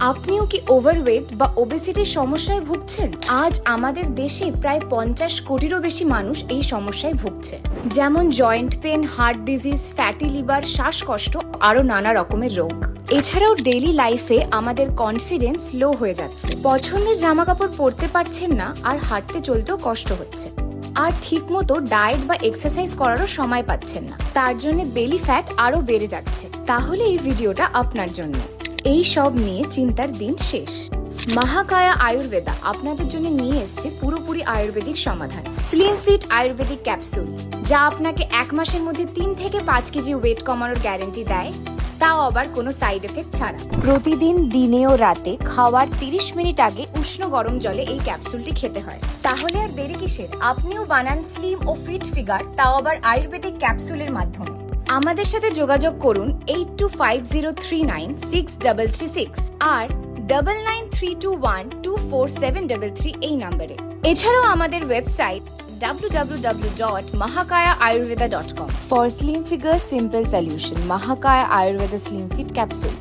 আপনিও কি ওভারওয়েট বা ওবেসিটির সমস্যায় ভুগছেন? আজ আমাদের দেশে প্রায় পঞ্চাশ কোটিরও বেশি মানুষ এই সমস্যায় ভুগছে। যেমন joint pain heart disease fatty liver শ্বাসকষ্ট, আরও নানা রকমের রোগ। এছাড়াও ডেইলি লাইফে আমাদের কনফিডেন্স লো হয়ে যাচ্ছে। পছন্দের জামা কাপড় পরতে পারছেন না আর হাঁটতে চলতেও কষ্ট হচ্ছে। আর ঠিকমতো ডায়েট বা এক্সারসাইজ করারও সময় পাচ্ছেন না। তার জন্য বেলি ফ্যাট আরও বেড়ে যাচ্ছে। তাহলে এই ভিডিওটা আপনার জন্য। এই সব নিয়ে চিন্তার দিন শেষ। মহাকায়া আয়ুর্বেদা আপনাদের জন্য নিয়ে এসেছে পুরোপুরি আয়ুর্বেদিক সমাধান। স্লিম ফিট আয়ুর্বেদিক ক্যাপসুল যা আপনাকে এক মাসের মধ্যে তিন থেকে পাঁচ কেজি ওয়েট কমানোর গ্যারেন্টি দেয়। তাও আবার কোনো সাইড এফেক্ট ছাড়া। প্রতিদিন দিনে ও রাতে খাওয়ার 30 মিনিট আগে উষ্ণ গরম জলে এই ক্যাপসুলটি খেতে হয়। তাহলে আর দেরি কিসের? আপনিও বানান স্লিম ও ফিট ফিগার তাও আবার আয়ুর্বেদিক ক্যাপসুলের মাধ্যমে। আমাদের সাথে যোগাযোগ করুন eight two five zero three nine six double three six আর double nine three two one two four seven double three এই নাম্বারে। এছাড়াও আমাদের website www.mahakaya.ayurveda.com for slim figure simple solution, mahakaya ayurveda slim fit capsule